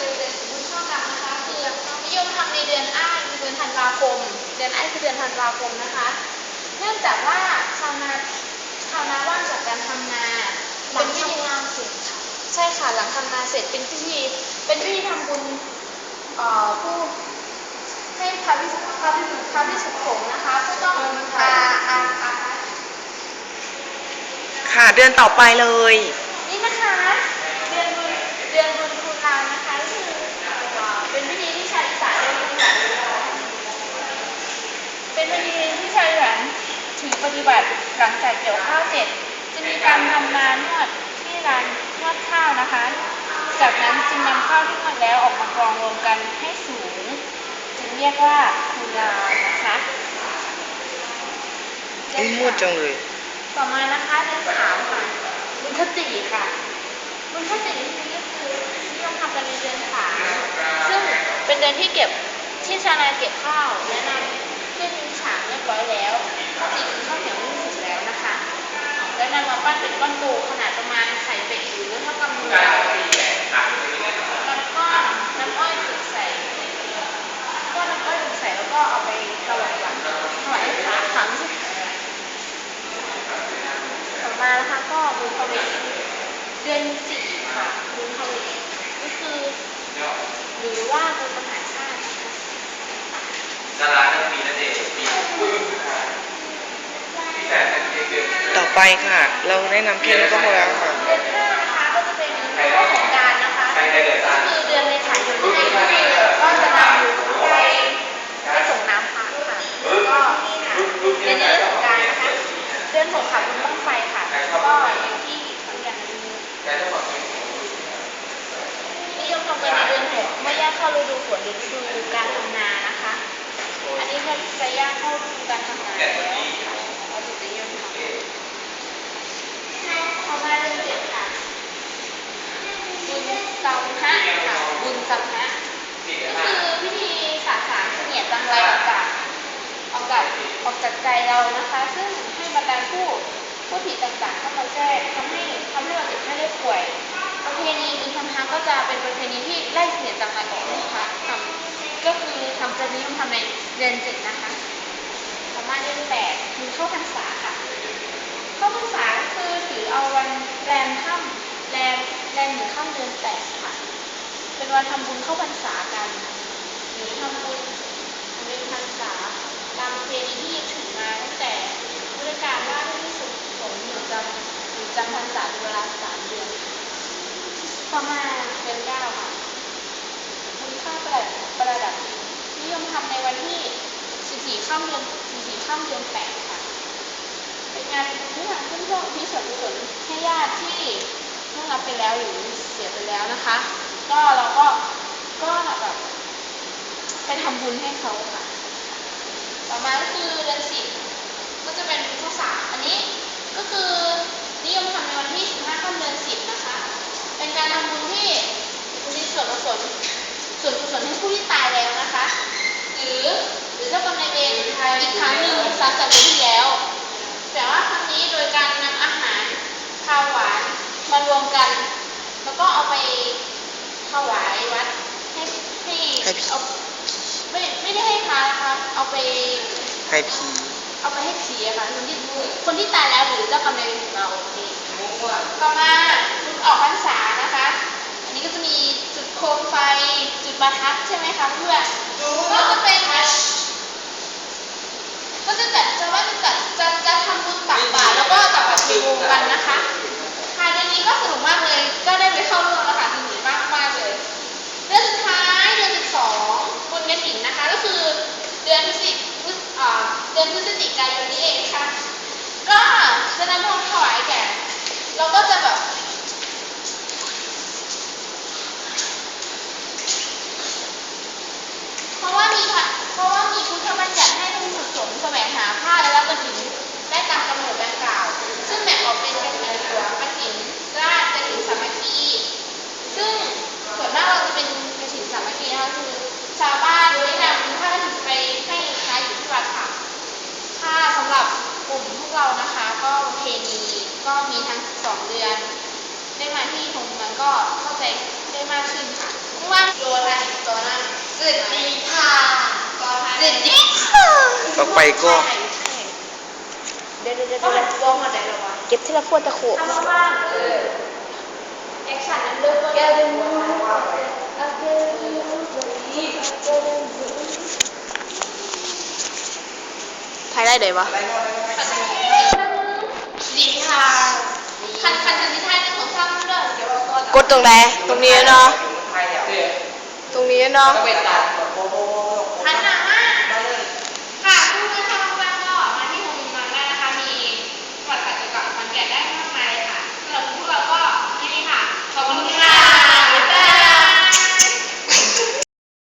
คือเดือนบุญข้าวกรรมนะคะ คือนิยมทำในเดือนอ้ายคือเดือนธันวาคม เดือนอ้ายคือเดือนธันวาคมนะคะ เนื่องจากว่าชาวนาชาวนาว่างจากการทำนาหลัเป็นพิธีทำงานเสร็จใช่ค่ะหลังทำนาเสร็จเป็นพิธีเป็นพิธีทำบุญเอ่อผู้ให้พระวิสุพระวิสุพระวิสุขสงฆ์นะคะผู้ต้องอาอาอาค่ะเดือนต่อไปเลย นี่นะคะ เดือนบุญเดือนบุญคุณลานนะคะก็คือเอ่อเป็นพิธีที่ชาวอีสานเรียกว่า เป็นพิธีที่ชาวอีสานถือปฏิบัติหลังจากเกี่ยวข้าวเสร็จ จะมีการทำนานวดที่ร้านนวดข้าวนะคะ จากนั้นจึงนำข้าวที่นวดแล้วออกมากรองรวมกันให้สูง จึงเรียกว่าคูลานะคะอุ้ยมืดจังเลย ต่อมานะคะเดือนสามค่ะบุญขจิค่ะบุญขจินี่ก็คือนิยมทำกันในเดือนสามซึ่งเป็นเดือนที่เก็บที่ชาวนาเก็บข้าวและนำขึ้นฉากเร้อยแล้วขจิคือข้าวเหนียวนึ่งสุกแล้วนะคะ แล้วนำมาปั้นเป็นก้อนโตขนาดประมาณไข่เป็ดหรือเท่ากับมือเราแล้วก็น้ำอ้อยถูกใส่ก็น้ำอ้อยถูกใส่แล้วก็เอาไปถวายวัดถวายให้พระค่ะไม่ใช่ต่อมานะคะก็บุญพเวทเดือนสี่ค่ะบุญพเวทก็คือ หรือว่าบุญมหาชาติน ดาราเรื่องมีนั่นเองมีมีแสนแต่เดือนต่อไปค่ะ เราแนะนำแค่นี้ก็พอแล้วค่ะเดือนห้านะคะก็จะเป็นเรื่องของกรารนะคะก็คือเดือนเมษายนนั่นเองก็คือก็จะนำไปไปส่งน้ำพระค่ะแล้วก็เดือนนี้เรื่องของกรารนะคะเดือนหกค่ะบุญบ้างไฟค่ะก็อย่างที่ขอนแก่นมีแต่ถ้าบอกนิยมทำกันในเดือนหกเมื่อย่างเข้าฤดูฝนหรือฤดูการทำนานะคะอัน ระย่างเข้าดูการทำนาแล้วค่ะเราจะนิยมทำต่อมาเดือนเจ็ดค่ะบุญสัมภะค่ะบุญสัมภะก็คือพิธีสาสางเสนียดจังไรออกจากออกจากออกจากใจเรานะคะ ซึ่งให้บรรดาผู้ผู้ผิดต่างๆเข้ามาแทรกทำให้ทำให้เราเจ็บไข้ได้ป่วยประเพณีบุญธรรมทางก็จะเป็นประเพณีที่ไล่เสนียดจังไรออกนะคะทำ ก็คือทำจะนิยมทำในเดือนเจ็ดนะคะต่อมาเดือนแปดคือเข้าพรรษาค่ะ เข้าพรรษาก็คือถือเอาวันแรมค่ำแรมแรมหนึ่งค่ำเดือนแปดค่ะ เป็นวันทำบุญเข้าพรรษากัน หรือทำบุญเดือนพรรษาตามประเพณีที่ยึดถือมาตั้งแต่พุทธกาลว่าที่สุดสงฆ์อยู่จำอยู่จำพรรษาเป็นเวลาสามเดือน ต่อมาเดือนเก้าค่ะบุญข้าวประดับประดับนิยมทำในวันที่ 14ข้ามเดือน14ข้ามเดือนแปดค่ะ เป็นงานที่ทางเพื่อนๆที่ส่วนกุศลให้ญาติที่ล่วงรับไปแล้วหรือเสียไปแล้วนะคะ ก็เราก็ก็แบบไปทำบุญให้เขาค่ะ ต่อมาก็คือเดือนสิบก็จะเป็นข้าสารอันนี้ก็คือนิยมทำในวันที่15ค่ำเดือนสิบนะคะ เป็นการทำบุญที่มีส่วนกุศลส่วนกุศลให้ผู้ที่ตายแล้วนะคะ หนึ่งซาจากเดือนที่แล้ว แต่ว่าครั้งนี้โดยการนำอาหารข้าวหวานมารวมกัน แล้วก็เอาไปถวายวัดให้ให้ให้ผีเอาไม่ไม่ได้ให้พระนะคะเอาไปให้พีเอาไปให้ผีอะค่ะคนที่คนที่ตายแล้วหรือเจ้ากรรมนายเวรของเราเองต่อมาจุดออกพรรษานะคะ อันนี้ก็จะมีจุดโคมไฟจุดประทัดใช่ไหมคะเพื่อนก็จะเป็น ก็จะจัดจะว่าจะจัดจะจะทำบุญตักบาตรแล้วก็จับปัดเทโวกันนะคะค่ะเดือนนี้ก็สนุกมากเลย ก็ได้ไปเข้าร่วมแล้วค่ะสนุกมากมากๆเลย เดือนสุดท้ายเดือนสิบสองบุญกระถิ่นนะคะ ก็คือเดือนพฤศจิพฤศอ่าเดือนพฤศจิกายนนี้เองค่ะ ก็จะนำทองถวายแก่เราก็จะแบบ เพราะว่ามีพระเพ ราะว่ามีพุทธบัญญัติให้ผู้สุสงฆ์แสวงหาผ้าและรับกฐินได้ตามกำหนดดังกล่าว ซึ่งแบ่งออกเป็นกฐินหลวงกฐินราชกฐินสามัคคี ซึ่งส่วนมากเราจะเป็นกฐินสามัคคีนะคะคือ ชาวบ้านได้นำผ้ากฐินไปให้พระอยู่ที่วัดค่ะค่ะสำหรับกลุ่มพวกเรานะคะ ก็เพณีก็มีทั้งสองเดือน ได้มาที่ตรงนั้นก็เข้าใจได้มากขึ้นค่ะว่างตัวนะตัวนั้นสวัสดีค่ะสวัสดีค่ะ ต่อไปก็เดี๋ยวเดี๋ยวเดี๋ยวงมาไหนหรอวะเก็บที่ละพวดตะขวทำว่างๆเออแอคชั่นนั้นเริ่มแก้วหัวถ่ายว่าถ่ายได้เลยวะดีค่ะคันคันคันที่ท้ายนั่นของซ้ำเด้อเดี๋ยวเรากดตรงไหนตรงนี้เนาะตรงนี้เนาะ